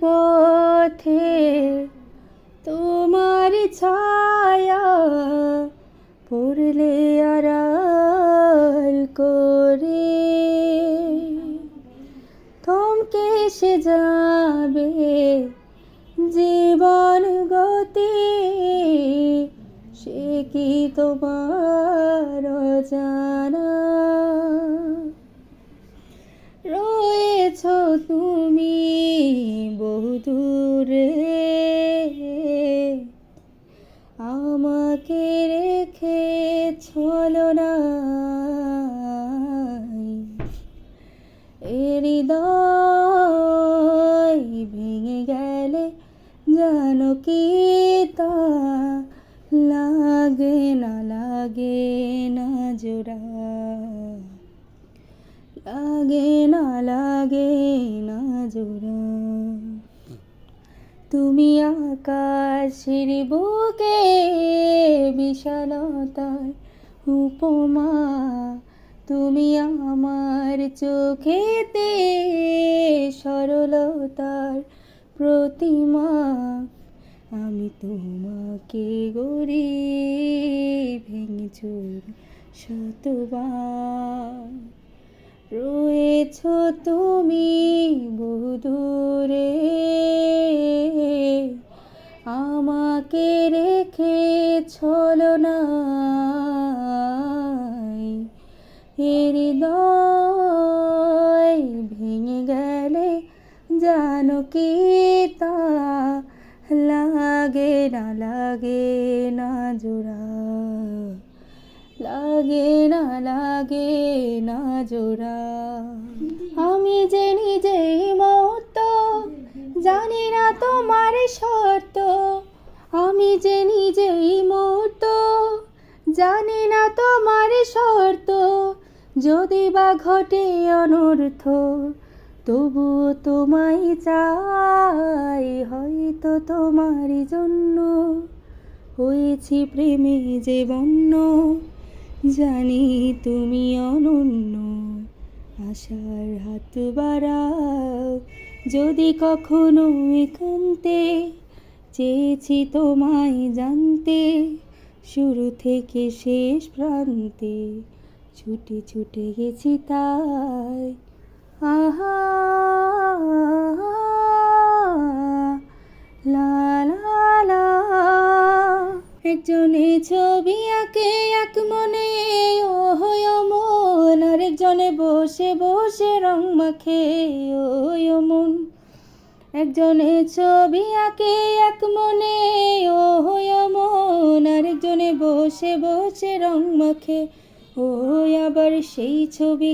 পথে তোমার ছায়া পড়লে আড়াল করে। থমকে সে যাবে জীবন গতি, সে কি তোমার জানা রয়েছ তুমি বহুদূরে আমাকে রেখে চলো না। হৃদয় ভেঙে গেলে জানো কি তা লাগে না লাগে না জোড়া। লাগে না লাগে না জোড়া। তুমি আকাশের বুকে বিশালতার উপমা, তুমি আমার চোখেতে সরলতার প্রতিমা, আমি তোমাকে গড়ি ভেঙে চুর শতবার। রয়েছ তুমি বহুদূরে না। হৃদয় ভেঙে গেলে জানো কি তা? লাগে না লাগে না জোড়া। লাগে না লাগে না জোড়া। আমি যে আমি যে নিজেই মূর্ত, জানি না তোমার শর্ত। যদি বা ঘটে অনর্থ, তবুও তোমায় চাই, হয়তো তোমার জন্য। হয়েছি প্রেমে যে বন্য, জানি তুমি অনন্য। আশার হাত বাড়াও, যদি কখনো একান্তে চেয়েছি তোমায় জানতে, শুরু থেকে শেষ প্রান্তে। ছুটে ছুটে গেছি তাই। আহা, লা লা একজনে ছবি আঁকে, এক মনে ও মন আরেকজনে বসে বসে রং মাখে ও একজনে ছবি আঁকে, এক মনে ও মন, আরেকজনে বসে বসে রং মাখে ও আবার সেই ছবি